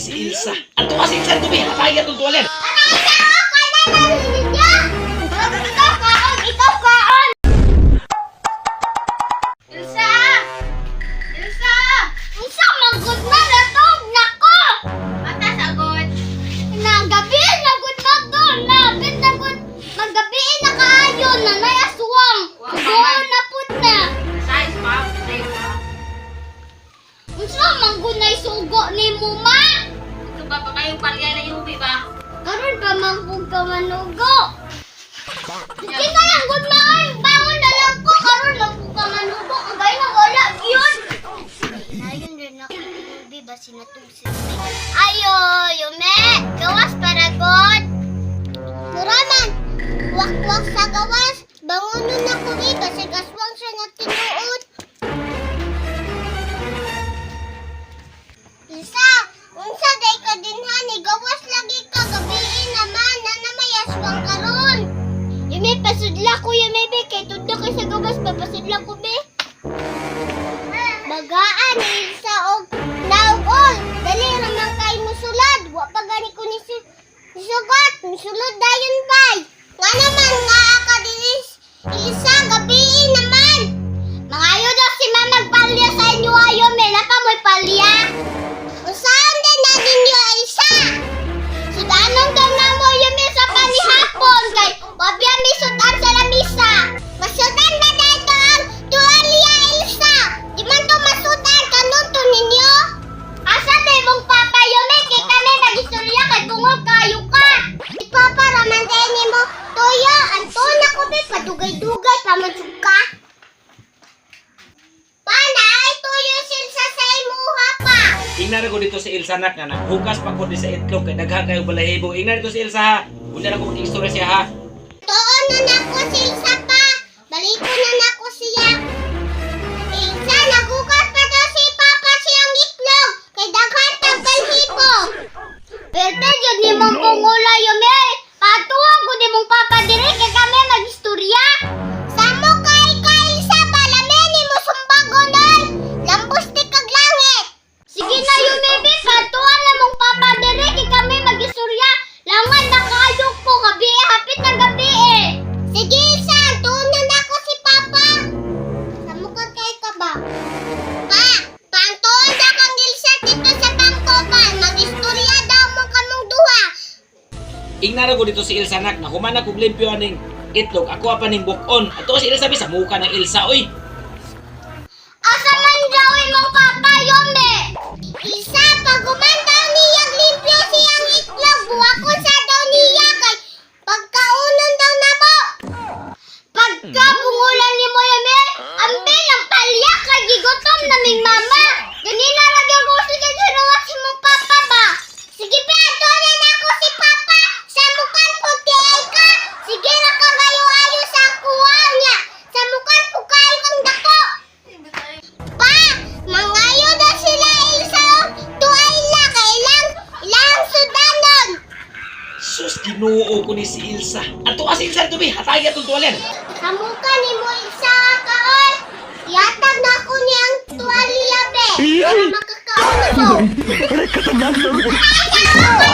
si Ilsa. Ato. Ikaw kaon! Ilsa! Magod na nako! Ata sagot. Nagabi, nagod na to. Nagod, nagod. Karon pa manggod ka manugo. Sige lang, good man. Bangon na lang ko. Karon lang ko ka manugo. Kagaya na wala. Yun. Ayun rin ako. Di ba sinatugsi? Ayo, yume. Gawas para god. Muraman. Wak-wak sa gawas. Bangonon ako eh. Kasi gaswang Musulod dayon bay. Nga naman nga ka dinis. Isa gabiin naman. Mangayo daw si mama magpalya sa inyo ayo me na pa mo'y palya. Padugay-dugay pamansug ka. Panay, tuyo silsa sa imuha pa. Ingnar ko dito si Ilsa nak nga naghugas pa ko di sa itlog kay daghan kayo balahibo. Ingnar dito si Ilsa ha. Unya na ko mag-istorya siya ha. Tuon na nako si Ilsa Ingnar ko dito si Ilsa nak na humana kog limpyo aning itlog. Ako pa ning bukon. Ato si Ilsa bisa muka ng Ilsa oy. Asa man daw imong papa yombe? Isa, pag umandaw niyang limpyo siyang itlog, buwakon sa daw niya kay pagkaunon daw na mo. Pagka bungulan ni mo yombe, ambil ang palya kay gigotom naming mama. Ginoo ko ni si Ilsa. Ato kasi Ilsa tubi, hatay atong tuwalan. Kamuka ni mo Ilsa kaon. Yatag na ako niyang tuwalya be. Para makakaon mo. Ay,